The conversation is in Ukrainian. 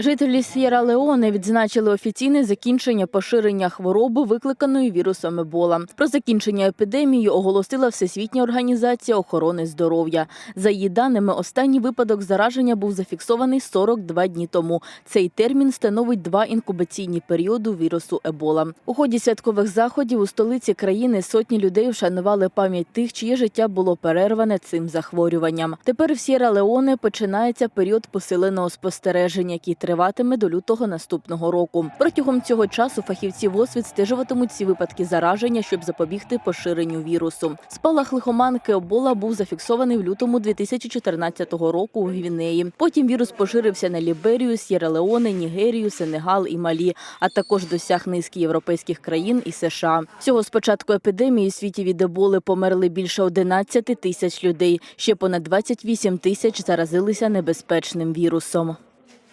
Жителі С'єра Леоне відзначили офіційне закінчення поширення хвороби, викликаної вірусом Ебола. Про закінчення епідемії оголосила Всесвітня організація охорони здоров'я. За її даними, останній випадок зараження був зафіксований 42 дні тому. Цей термін становить два інкубаційні періоди вірусу Ебола. У ході святкових заходів у столиці країни сотні людей вшанували пам'ять тих, чиє життя було перерване цим захворюванням. Тепер в С'єра Леоне починається період посиленого спостереження, який триватиме до лютого наступного року. Протягом цього часу фахівці ВОСВІД стежуватимуть ці випадки зараження, щоб запобігти поширенню вірусу. Спалах лихоманки Ебола був зафіксований в лютому 2014 року у Гвінеї. Потім вірус поширився на Ліберію, С'єра Леоне, Нігерію, Сенегал і Малі, а також досяг низки європейських країн і США. Всього з початку епідемії у світі від Еболи померли більше 11 тисяч людей. Ще понад 28 тисяч заразилися небезпечним вірусом.